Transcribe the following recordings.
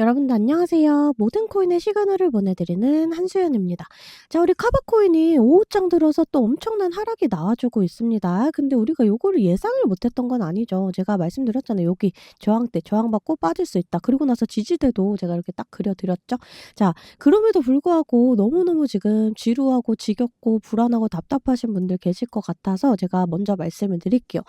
여러분들 안녕하세요. 모든 코인의 시그널을 보내드리는 한수연입니다. 자, 우리 카바코인이 5호장 들어서 또 엄청난 하락이 나와주고 있습니다. 근데 우리가 요거를 예상을 못했던 건 아니죠. 제가 말씀드렸잖아요. 여기 저항대, 저항받고 빠질 수 있다. 그리고 나서 지지대도 제가 이렇게 딱 그려드렸죠. 자, 그럼에도 불구하고 너무너무 지금 지루하고 지겹고 불안하고 답답하신 분들 계실 것 같아서 제가 먼저 말씀을 드릴게요.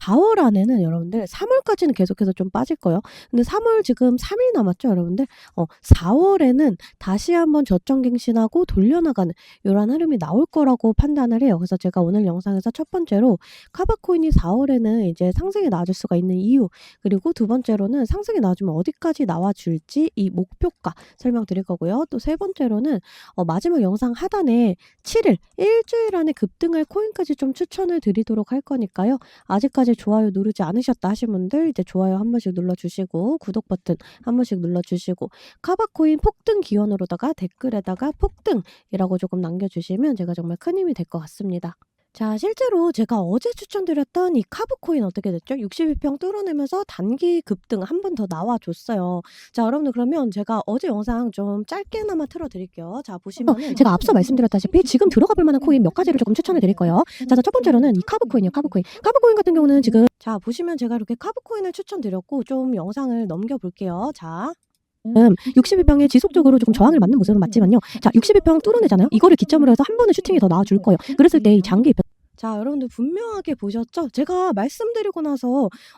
4월 안에는 여러분들 3월까지는 계속해서 좀 빠질 거예요. 근데 3월 지금 3일 남았죠, 여러분들? 어, 4월에는 다시 한번 저점갱신하고 돌려나가는 이런 흐름이 나올 거라고 판단을 해요. 그래서 제가 오늘 영상에서 첫 번째로 카바코인이 4월에는 이제 상승이 나와줄 수가 있는 이유, 그리고 두 번째로는 상승이 나와주면 어디까지 나와줄지 이 목표가 설명드릴 거고요. 또 세 번째로는 어, 마지막 영상 하단에 7일, 일주일 안에 급등할 코인까지 좀 추천을 드리도록 할 거니까요. 아직까지 좋아요 누르지 않으셨다 하신 분들 이제 좋아요 한 번씩 눌러주시고 구독 버튼 한 번씩 눌러 주시고 카바코인 폭등 기원으로다가 댓글에다가 폭등이라고 조금 남겨주시면 제가 정말 큰 힘이 될 것 같습니다. 자, 실제로 제가 어제 추천드렸던 이 카브코인 어떻게 됐죠? 62평 뚫어내면서 단기 급등 한 번 더 나와줬어요. 자, 여러분들 그러면 제가 어제 영상 좀 짧게나마 틀어드릴게요. 자, 보시면은 어, 제가 앞서 말씀드렸다시피 지금 들어가 볼 만한 코인 몇 가지를 조금 추천을 드릴 거예요. 자, 첫 번째로는 이 카브코인이요, 카브코인. 카브코인 같은 경우는 지금 자, 보시면 제가 이렇게 카브코인을 추천드렸고 좀 영상을 넘겨볼게요. 자, 음, 62평에 지속적으로 조금 저항을 맞는 모습은 맞지만요. 자, 62평 뚫어내잖아요. 이거를 기점으로 해서 한 번의 슈팅이 더 나와줄 거예요. 그랬을 때 이 장기 자, 여러분들 분명하게 보셨죠? 제가 말씀드리고 나서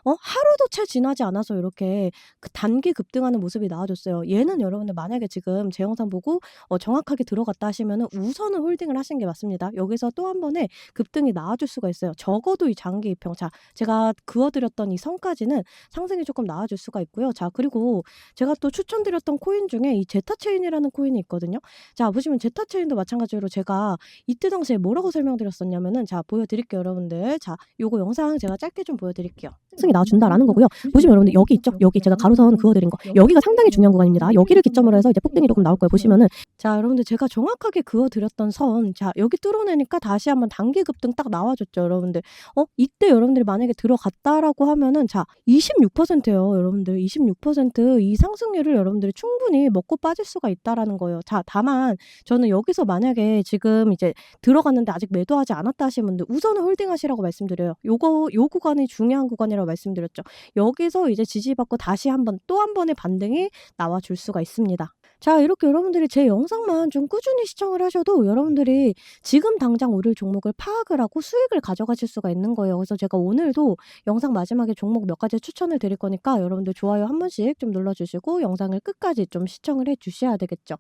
어, 하루도 채 지나지 않아서 이렇게 그 단기 급등하는 모습이 나와줬어요. 얘는 여러분들 만약에 지금 제 영상 보고 어, 정확하게 들어갔다 하시면은 우선은 홀딩을 하신 게 맞습니다. 여기서 또 한 번에 급등이 나와줄 수가 있어요. 적어도 이 장기 입평. 자, 제가 그어드렸던 이 선까지는 상승이 조금 나와줄 수가 있고요. 자, 그리고 제가 또 추천드렸던 코인 중에 이 제타체인이라는 코인이 있거든요. 자, 보시면 제타체인도 마찬가지로 제가 이때 당시에 뭐라고 설명드렸었냐면은 자, 보 여드릴게요, 여러분들. 자, 요거 영상 제가 짧게 좀 보여드릴게요. 승이 나와준다라는 거고요. 보시면 여러분들 여기 있죠? 여기 제가 가로선 그어드린 거. 여기가 상당히 중요한 구간입니다. 여기를 기점으로 해서 이제 폭등이 조금 나올 거예요. 보시면은 자, 여러분들 제가 정확하게 그어드렸던 선, 자, 여기 뚫어내니까 다시 한번 단기 급등 딱 나와줬죠, 여러분들. 어, 이때 여러분들이 만약에 들어갔다라고 하면은, 자, 26%예요, 여러분들. 26%이 상승률을 여러분들이 충분히 먹고 빠질 수가 있다라는 거예요. 자, 다만 저는 여기서 만약에 지금 이제 들어갔는데 아직 매도하지 않았다 하신 분들 우선은 홀딩하시라고 말씀드려요. 요거 요 구간이 중요한 구간이라고 말씀드렸죠. 여기서 이제 지지받고 다시 한번 또 한 번의 반등이 나와 줄 수가 있습니다. 자, 이렇게 여러분들이 제 영상만 좀 꾸준히 시청을 하셔도 여러분들이 지금 당장 오를 종목을 파악을 하고 수익을 가져가실 수가 있는 거예요. 그래서 제가 오늘도 영상 마지막에 종목 몇 가지 추천을 드릴 거니까 여러분들 좋아요 한 번씩 좀 눌러주시고 영상을 끝까지 좀 시청을 해 주셔야 되겠죠.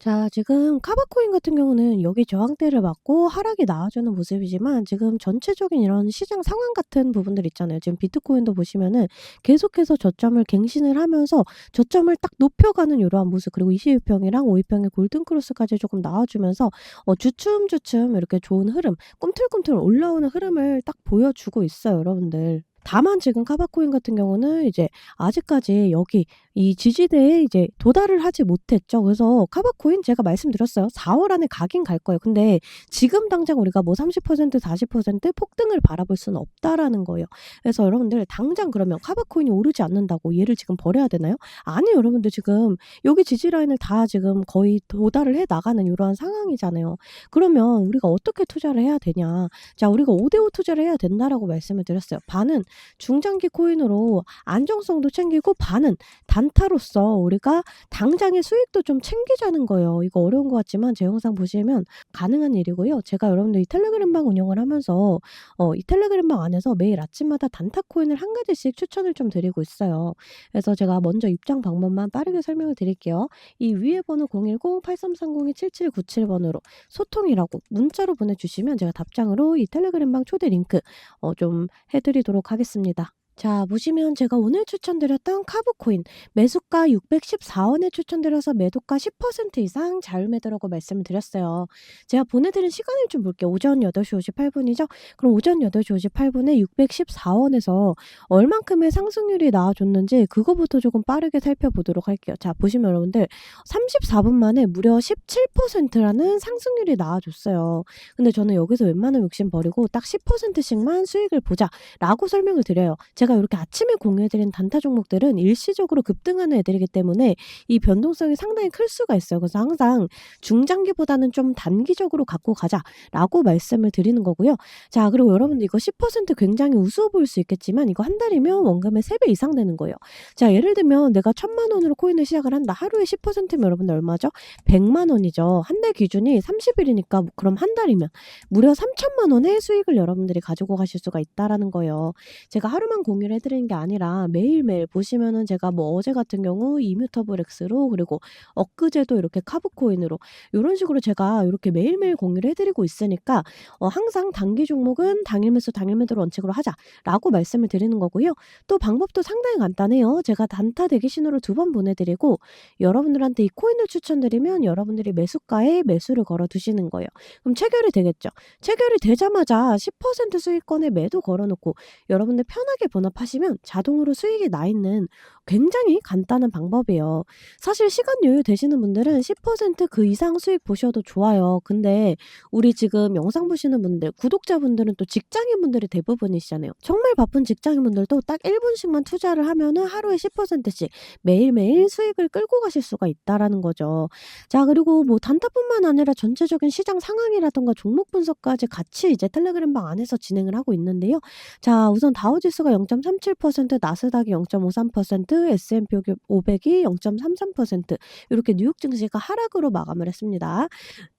자, 지금 카바코인 같은 경우는 여기 저항대를 맞고 하락이 나와주는 모습이지만 지금 전체적인 이런 시장 상황 같은 부분들 있잖아요. 지금 비트코인도 보시면은 계속해서 저점을 갱신을 하면서 저점을 딱 높여가는 이러한 모습 그리고 22평이랑 5위평의 골든크로스까지 조금 나와주면서 어, 주춤주춤 이렇게 좋은 흐름 꿈틀꿈틀 올라오는 흐름을 딱 보여주고 있어요, 여러분들. 다만 지금 카바코인 같은 경우는 이제 아직까지 여기 이 지지대에 이제 도달을 하지 못했죠. 그래서 카바코인 제가 말씀드렸어요. 4월 안에 가긴 갈 거예요. 근데 지금 당장 우리가 뭐 30% 40% 폭등을 바라볼 수는 없다라는 거예요. 그래서 여러분들 당장 그러면 카바코인이 오르지 않는다고 얘를 지금 버려야 되나요? 아니 여러분들 지금 여기 지지 라인을 다 지금 거의 도달을 해 나가는 이러한 상황이잖아요. 그러면 우리가 어떻게 투자를 해야 되냐? 자, 우리가 5대5 투자를 해야 된다라고 말씀을 드렸어요. 반은 중장기 코인으로 안정성도 챙기고 반은 단타로서 우리가 당장의 수익도 좀 챙기자는 거예요. 이거 어려운 것 같지만 제 영상 보시면 가능한 일이고요. 제가 여러분들 이 텔레그램방 운영을 하면서 어, 이 텔레그램방 안에서 매일 아침마다 단타 코인을 한 가지씩 추천을 좀 드리고 있어요. 그래서 제가 먼저 입장 방법만 빠르게 설명을 드릴게요. 이 위에 번호 010-8330-7797번으로 소통이라고 문자로 보내주시면 제가 답장으로 이 텔레그램방 초대 링크 어, 좀 해드리도록 하겠습니다. 자, 보시면 제가 오늘 추천드렸던 카브코인 매수가 614원에 추천드려서 매도가 10% 이상 자유매도라고 말씀을 드렸어요. 제가 보내드린 시간을 좀 볼게요. 오전 8시 58분이죠? 그럼 오전 8시 58분에 614원에서 얼만큼의 상승률이 나와줬는지 그거부터 조금 빠르게 살펴보도록 할게요. 자, 보시면 여러분들 34분 만에 무려 17%라는 상승률이 나와줬어요. 근데 저는 여기서 웬만한 욕심 버리고 딱 10%씩만 수익을 보자라고 설명을 드려요. 제가 제가 이렇게 아침에 공유해드린 단타 종목들은 일시적으로 급등하는 애들이기 때문에 이 변동성이 상당히 클 수가 있어요. 그래서 항상 중장기보다는 좀 단기적으로 갖고 가자라고 말씀을 드리는 거고요. 자, 그리고 여러분들 이거 10% 굉장히 우스워 보일 수 있겠지만 이거 한 달이면 원금의 3배 이상 되는 거예요. 자, 예를 들면 내가 천만 원으로 코인을 시작을 한다. 하루에 10%면 여러분들 얼마죠? 100만 원이죠. 한 달 기준이 30일이니까 그럼 한 달이면 무려 3천만 원의 수익을 여러분들이 가지고 가실 수가 있다라는 거예요. 제가 하루만 공유 를 해드리는 게 아니라 매일매일 보시면은 제가 뭐 어제 같은 경우 이뮤터블엑스로 그리고 엊그제도 이렇게 카브코인으로 이런 식으로 제가 이렇게 매일매일 공유를 해드리고 있으니까 어, 항상 단기 종목은 당일 매수 당일 매도를 원칙으로 하자라고 말씀을 드리는 거고요. 또 방법도 상당히 간단해요. 제가 단타 대기 신호를 두 번 보내드리고 여러분들한테 이 코인을 추천드리면 여러분들이 매수가에 매수를 걸어 두시는 거예요. 그럼 체결이 되겠죠. 체결이 되자마자 10% 수익권에 매도 걸어놓고 여러분들 편하게 본업하시면 자동으로 수익이 나 있는 굉장히 간단한 방법이에요. 사실 시간 여유 되시는 분들은 10%그 이상 수익 보셔도 좋아요. 근데 우리 지금 영상 보시는 분들, 구독자분들은 또 직장인분들이 대부분이시잖아요. 정말 바쁜 직장인분들도 딱 1분씩만 투자를 하면은 하루에 10%씩 매일매일 수익을 끌고 가실 수가 있다라는 거죠. 자, 그리고 뭐 단타뿐만 아니라 전체적인 시장 상황이라던가 종목 분석까지 같이 이제 텔레그램 방 안에서 진행을 하고 있는데요. 자, 우선 다우지수가 0.37%, 나스닥이 0.53%, S&P 500이 0.33% 이렇게 뉴욕 증시가 하락으로 마감을 했습니다.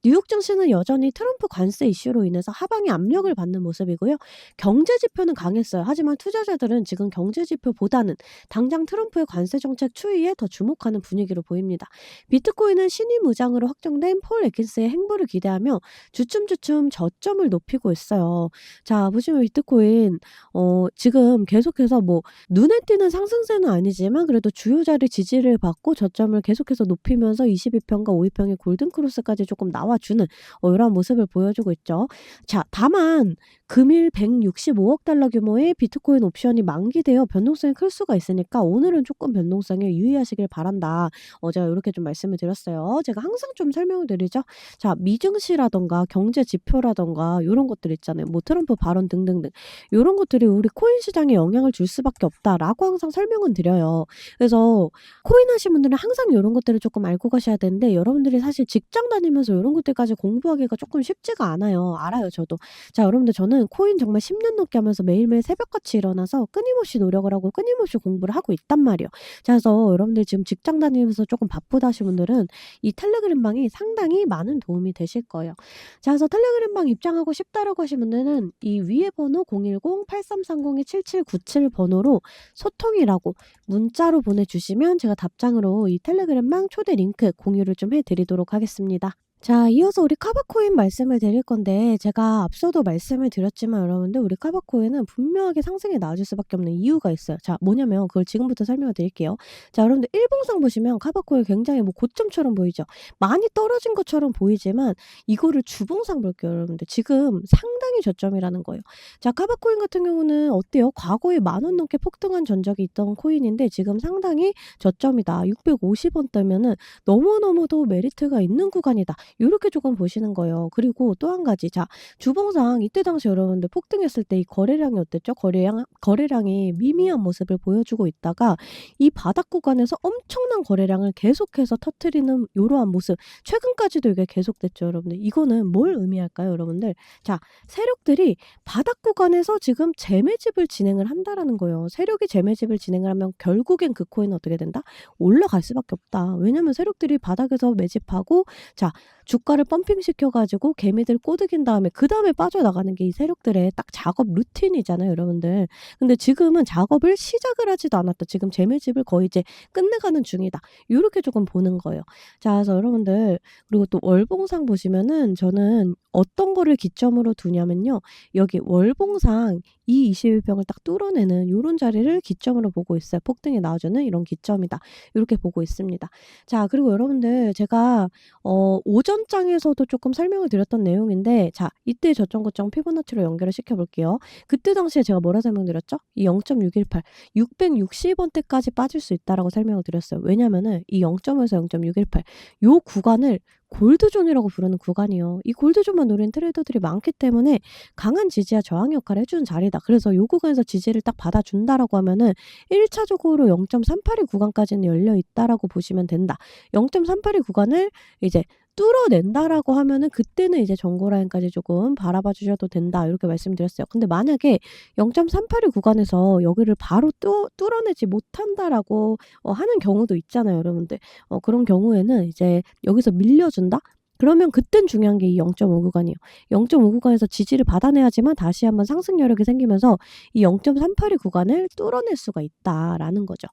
뉴욕 증시는 여전히 트럼프 관세 이슈로 인해서 하방의 압력을 받는 모습이고요. 경제 지표는 강했어요. 하지만 투자자들은 지금 경제 지표보다는 당장 트럼프의 관세 정책 추이에 더 주목하는 분위기로 보입니다. 비트코인은 신임 의장으로 확정된 폴 에킨스의 행보를 기대하며 주춤주춤 저점을 높이고 있어요. 자, 보시면 비트코인 어, 지금 계속 해서 뭐 눈에 띄는 상승세는 아니지만 그래도 주요 자리 지지를 받고 저점을 계속해서 높이면서 22평과 52평의 골든 크로스까지 조금 나와주는 어, 이러한 모습을 보여주고 있죠. 자, 다만 금일 165억 달러 규모의 비트코인 옵션이 만기되어 변동성이 클 수가 있으니까 오늘은 조금 변동성에 유의하시길 바란다. 어, 제가 이렇게 좀 말씀을 드렸어요. 제가 항상 좀 설명을 드리죠. 자, 미증시라던가 경제 지표라던가 이런 것들 있잖아요. 뭐 트럼프 발언 등등등 이런 것들이 우리 코인 시장에 영향을 줄 수밖에 없다라고 항상 설명은 드려요. 그래서 코인 하신 분들은 항상 이런 것들을 조금 알고 가셔야 되는데 여러분들이 사실 직장 다니면서 이런 것들까지 공부하기가 조금 쉽지가 않아요. 알아요, 저도. 자, 여러분들 저는 코인 정말 10년 넘게 하면서 매일매일 새벽같이 일어나서 끊임없이 노력을 하고 끊임없이 공부를 하고 있단 말이에요. 자, 그래서 여러분들 지금 직장 다니면서 조금 바쁘다 하신 분들은 이 텔레그램 방이 상당히 많은 도움이 되실 거예요. 자, 그래서 텔레그램 방 입장하고 싶다라고 하신 분들은 이 위에 번호 010-8330-7797 번호로 소통이라고 문자로 보내주시면 제가 답장으로 이 텔레그램 방 초대 링크 공유를 좀 해드리도록 하겠습니다. 자, 이어서 우리 카바코인 말씀을 드릴 건데 제가 앞서도 말씀을 드렸지만 여러분들 우리 카바코인은 분명하게 상승에 나아질 수밖에 없는 이유가 있어요. 자, 뭐냐면 그걸 지금부터 설명을 드릴게요. 자, 여러분들 일봉상 보시면 카바코인 굉장히 뭐 고점처럼 보이죠. 많이 떨어진 것처럼 보이지만 이거를 주봉상 볼게요, 여러분들. 지금 상당히 저점이라는 거예요. 자, 카바코인 같은 경우는 어때요? 과거에 만 원 넘게 폭등한 전적이 있던 코인인데 지금 상당히 저점이다. 650원 때면은 너무너무도 메리트가 있는 구간이다. 요렇게 조금 보시는 거예요. 그리고 또 한 가지. 자, 주봉상 이때 당시 여러분들 폭등했을 때 이 거래량이 어땠죠? 거래량, 거래량이 미미한 모습을 보여주고 있다가 이 바닥 구간에서 엄청난 거래량을 계속해서 터트리는 이러한 모습. 최근까지도 이게 계속됐죠, 여러분들. 이거는 뭘 의미할까요, 여러분들? 자, 세력들이 바닥 구간에서 지금 재매집을 진행을 한다라는 거예요. 세력이 재매집을 진행을 하면 결국엔 그 코인은 어떻게 된다? 올라갈 수밖에 없다. 왜냐면 세력들이 바닥에서 매집하고 자, 주가를 펌핑 시켜가지고 개미들 꼬드긴 다음에 그 다음에 빠져나가는 게 이 세력들의 딱 작업 루틴이잖아요, 여러분들. 근데 지금은 작업을 시작을 하지도 않았다. 지금 재매집을 거의 이제 끝내가는 중이다. 이렇게 조금 보는 거예요. 자, 그래서 여러분들 그리고 또 월봉상 보시면은 저는 어떤 거를 기점으로 두냐면요. 여기 월봉상 이 21평을 딱 뚫어내는 이런 자리를 기점으로 보고 있어요. 폭등이 나와주는 이런 기점이다. 이렇게 보고 있습니다. 자, 그리고 여러분들 제가 어, 오전 전장에서도 조금 설명을 드렸던 내용인데 자 이때 저점 고점 피보나치로 연결을 시켜볼게요. 그때 당시에 제가 뭐라 설명드렸죠? 이 0.618, 660원대까지 빠질 수 있다라고 설명을 드렸어요. 왜냐면은 이 0.5에서 0.618, 요 구간을 골드존이라고 부르는 구간이요. 이 골드존만 노리는 트레이더들이 많기 때문에 강한 지지와 저항 역할을 해주는 자리다. 그래서 요 구간에서 지지를 딱 받아준다라고 하면은 1차적으로 0.382 구간까지는 열려 있다라고 보시면 된다. 0.382 구간을 이제 뚫어낸다라고 하면은 그때는 이제 정고 라인까지 조금 바라봐 주셔도 된다. 이렇게 말씀드렸어요. 근데 만약에 0.382 구간에서 여기를 바로 뚫, 뚫어내지 못한다라고 어, 하는 경우도 있잖아요, 여러분들. 어, 그런 경우에는 이제 여기서 밀려준다? 그러면 그땐 중요한 게 이 0.5 구간이에요. 0.5 구간에서 지지를 받아내야지만 다시 한번 상승 여력이 생기면서 이 0.382 구간을 뚫어낼 수가 있다라는 거죠.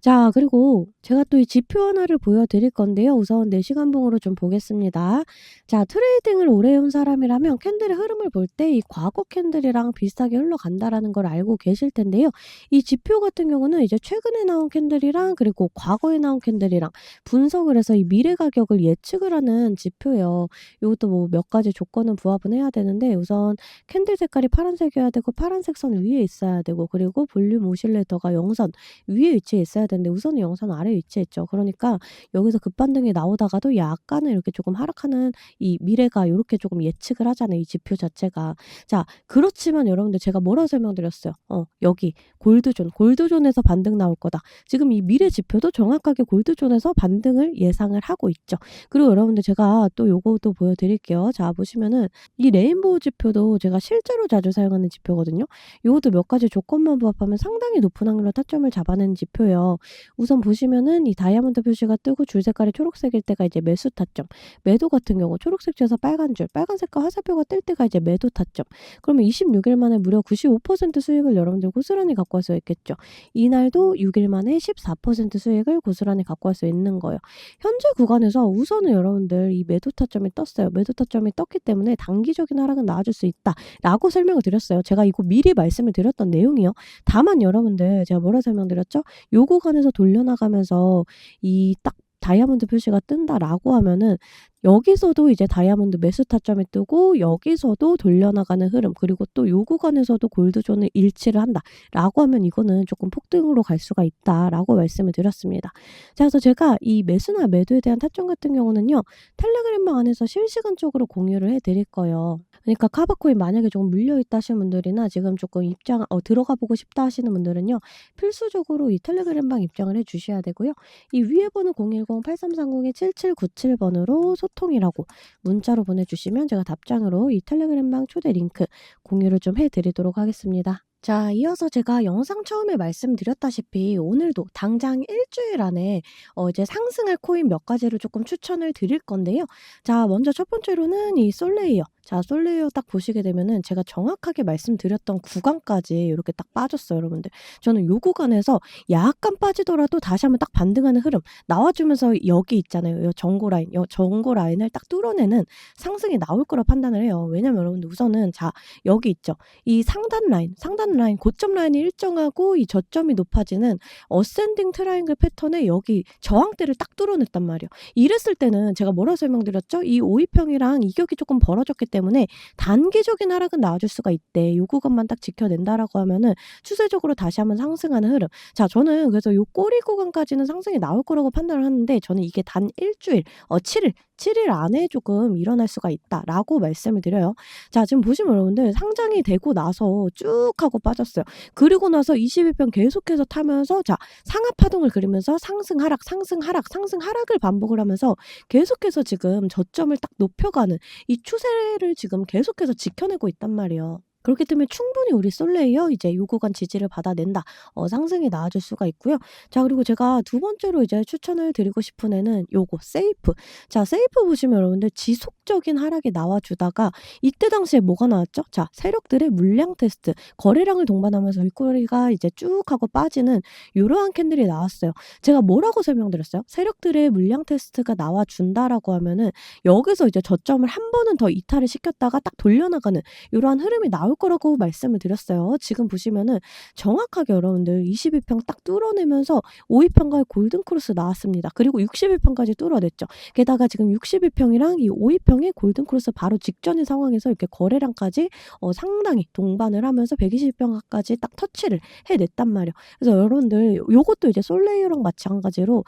자, 그리고 제가 또 이 지표 하나를 보여드릴 건데요. 우선 4시간봉으로 좀 보겠습니다. 자, 트레이딩을 오래 해온 사람이라면 캔들의 흐름을 볼 때 이 과거 캔들이랑 비슷하게 흘러간다라는 걸 알고 계실 텐데요. 이 지표 같은 경우는 이제 최근에 나온 캔들이랑 그리고 과거에 나온 캔들이랑 분석을 해서 이 미래 가격을 예측을 하는 지표 예요. 이것도 뭐 몇 가지 조건은 부합은 해야 되는데 우선 캔들 색깔이 파란색이어야 되고 파란색 선 위에 있어야 되고 그리고 볼륨 오실레이터가 영선 위에 위치해 있어야 되는데 우선은 영선 아래 위치해 있죠. 그러니까 여기서 급반등이 나오다가도 약간은 이렇게 조금 하락하는 이 미래가 이렇게 조금 예측을 하잖아요. 이 지표 자체가. 자, 그렇지만 여러분들 제가 뭐라고 설명드렸어요? 어, 여기 골드존, 골드존에서 반등 나올 거다. 지금 이 미래 지표도 정확하게 골드존에서 반등을 예상을 하고 있죠. 그리고 여러분들 제가 또 요것도 보여드릴게요. 자, 보시면은 이 레인보우 지표도 제가 실제로 자주 사용하는 지표거든요. 요것도 몇 가지 조건만 부합하면 상당히 높은 확률로 타점을 잡아내는 지표예요. 우선 보시면은 이 다이아몬드 표시가 뜨고 줄 색깔이 초록색일 때가 이제 매수 타점. 매도 같은 경우 초록색 줄에서 빨간 줄, 빨간색과 화살표가 뜰 때가 이제 매도 타점. 그러면 26일 만에 무려 95% 수익을 여러분들 고스란히 갖고 갈수 있겠죠. 이날도 6일 만에 14% 수익을 고스란히 갖고 갈수 있는 거예요. 현재 구간에서 우선은 여러분들 이 매도 타점이 떴어요. 매도 타점이 떴기 때문에 단기적인 하락은 나와줄 수 있다라고 설명을 드렸어요. 제가 이거 미리 말씀을 드렸던 내용이요. 다만 여러분들 제가 뭐라 설명드렸죠? 요 구간에서 돌려나가면서 이 딱 다이아몬드 표시가 뜬다라고 하면은 여기서도 이제 다이아몬드 매수 타점이 뜨고 여기서도 돌려나가는 흐름 그리고 또 요 구간에서도 골드존을 일치를 한다라고 하면 이거는 조금 폭등으로 갈 수가 있다라고 말씀을 드렸습니다. 자, 그래서 제가 이 매수나 매도에 대한 타점 같은 경우는요 텔레그램방 안에서 실시간적으로 공유를 해드릴 거예요. 그러니까 카바코인 만약에 조금 물려 있다 하시는 분들이나 지금 조금 입장 어, 들어가 보고 싶다 하시는 분들은요 필수적으로 이 텔레그램방 입장을 해주셔야 되고요. 이 위에 번호 010-8330-7797번으로 소 통이라고 문자로 보내주시면 제가 답장으로 이 텔레그램방 초대 링크 공유를 좀 해드리도록 하겠습니다. 자, 이어서 제가 영상 처음에 말씀드렸다시피 오늘도 당장 일주일 안에 어 이제 상승할 코인 몇 가지를 조금 추천을 드릴 건데요. 자, 먼저 첫 번째로는 이 솔레이어. 자, 솔레이어 딱 보시게 되면은 제가 정확하게 말씀드렸던 구간까지 이렇게 딱 빠졌어요, 여러분들. 저는 요 구간에서 약간 빠지더라도 다시 한번 딱 반등하는 흐름 나와주면서 여기 있잖아요. 요 정고 라인, 요 정고 라인을 딱 뚫어내는 상승이 나올 거라 판단을 해요. 왜냐면 여러분들 우선은 자, 여기 있죠. 이 상단 라인, 상단 라인, 고점 라인이 일정하고 이 저점이 높아지는 어센딩 트라이앵글 패턴에 여기 저항대를 딱 뚫어냈단 말이에요. 이랬을 때는 제가 뭐라 설명드렸죠? 이 5위평이랑 이격이 조금 벌어졌기 때문에 단기적인 하락은 나와줄 수가 있대. 요 구간만 딱 지켜낸다라고 하면은 추세적으로 다시 한번 상승하는 흐름. 자, 저는 그래서 요 꼬리 구간까지는 상승이 나올 거라고 판단을 하는데 저는 이게 단 일주일, 어 7일, 7일 안에 조금 일어날 수가 있다라고 말씀을 드려요. 자, 지금 보시면 여러분들 상장이 되고 나서 쭉 하고 빠졌어요. 그리고 나서 21편 계속해서 타면서 자, 상하 파동을 그리면서 상승 하락, 상승 하락, 상승 하락을 반복을 하면서 계속해서 지금 저점을 딱 높여가는 이 추세를 지금 계속해서 지켜내고 있단 말이에요. 그렇기 때문에 충분히 우리 솔레이어 이제 요 구간 지지를 받아낸다. 어, 상승이 나와줄 수가 있고요. 자, 그리고 제가 두 번째로 이제 추천을 드리고 싶은 애는 요거 세이프. 자, 세이프 보시면 여러분들 지속적인 하락이 나와주다가 이때 당시에 뭐가 나왔죠? 자, 세력들의 물량 테스트, 거래량을 동반하면서 윗꼬리가 이제 쭉 하고 빠지는 이러한 캔들이 나왔어요. 제가 뭐라고 설명드렸어요? 세력들의 물량 테스트가 나와준다라고 하면은 여기서 이제 저점을 한 번은 더 이탈을 시켰다가 딱 돌려나가는 이러한 흐름이 나올 나올 거라고 말씀을 드렸어요. 지금 보시면은 정확하게 여러분들 22평 딱 뚫어내면서 5위평과의 골든크로스 나왔습니다. 그리고 61평까지 뚫어냈죠. 게다가 지금 61평이랑 이 5위평의 골든크로스 바로 직전의 상황에서 이렇게 거래량까지 어, 상당히 동반을 하면서 120평까지 딱 터치를 해냈단 말이에요. 그래서 여러분들 요것도 이제 솔레이어랑 마찬가지로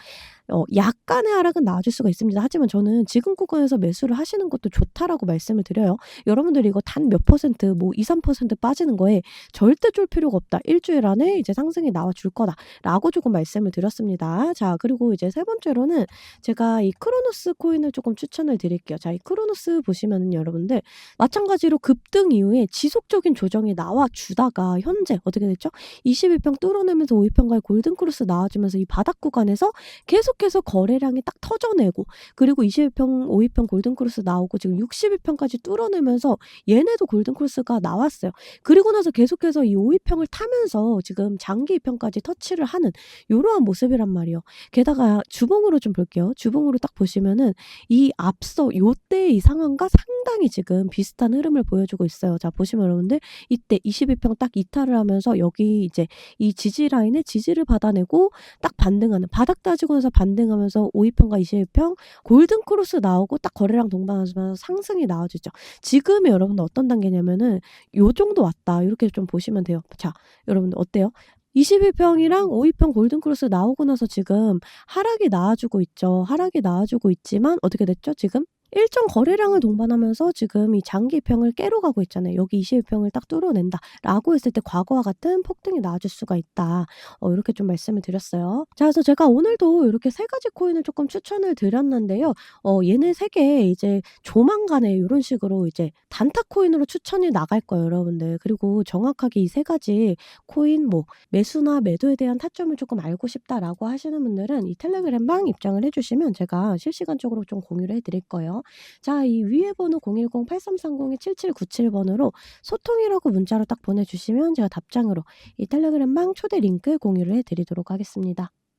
어, 약간의 하락은 나와줄 수가 있습니다. 하지만 저는 지금 구간에서 매수를 하시는 것도 좋다라고 말씀을 드려요. 여러분들이 이거 단 몇 퍼센트, 뭐 2, 3% 빠지는 거에 절대 쫄 필요가 없다. 일주일 안에 이제 상승이 나와줄 거다라고 조금 말씀을 드렸습니다. 자, 그리고 이제 세 번째로는 제가 이 크로노스 코인을 조금 추천을 드릴게요. 자, 이 크로노스 보시면은 여러분들 마찬가지로 급등 이후에 지속적인 조정이 나와 주다가 현재 어떻게 됐죠? 21평 뚫어내면서 5위평과의 골든크로스 나와주면서 이 바닥 구간에서 계속 해서 거래량이 딱 터져내고 그리고 21평, 5위평 골든크로스 나오고 지금 61평까지 뚫어내면서 얘네도 골든크로스가 나왔어요. 그리고 나서 계속해서 이 5위평을 타면서 지금 장기 2평까지 터치를 하는 이러한 모습이란 말이에요. 게다가 주봉으로 좀 볼게요. 주봉으로 딱 보시면은 이 앞서 요때 이 상황과 상당히 지금 비슷한 흐름을 보여주고 있어요. 자, 보시면 여러분들 이때 22평 딱 이탈을 하면서 여기 이제 이 지지 라인에 지지를 받아내고 딱 반등하는 바닥 따지고 나서 반 등하면서 5위평과 21평 골든 크로스 나오고 딱 거래량 동반하면서 상승이 나와주죠. 지금의 여러분들 어떤 단계냐면은 요 정도 왔다. 이렇게 좀 보시면 돼요. 자, 여러분들 어때요? 21평이랑 5위평 골든크로스 나오고 나서 지금 하락이 나와주고 있죠. 하락이 나와주고 있지만 어떻게 됐죠? 지금 일정 거래량을 동반하면서 지금 이 장기 평을 깨러 가고 있잖아요. 여기 21평을 딱 뚫어낸다. 라고 했을 때 과거와 같은 폭등이 나와줄 수가 있다. 어, 이렇게 좀 말씀을 드렸어요. 자, 그래서 제가 오늘도 이렇게 세 가지 코인을 조금 추천을 드렸는데요. 어, 얘네 세 개 이제 조만간에 이런 식으로 이제 단타 코인으로 추천이 나갈 거예요, 여러분들. 그리고 정확하게 이 세 가지 코인 뭐 매수나 매도에 대한 타점을 조금 알고 싶다라고 하시는 분들은 이 텔레그램 방 입장을 해주시면 제가 실시간적으로 좀 공유를 해드릴 거예요. 자, 이 위에 번호 010-8330-7797번으로 소통이라고 문자로 딱 보내주시면 제가 답장으로 이 텔레그램방 초대 링크 공유를 해드리도록 하겠습니다.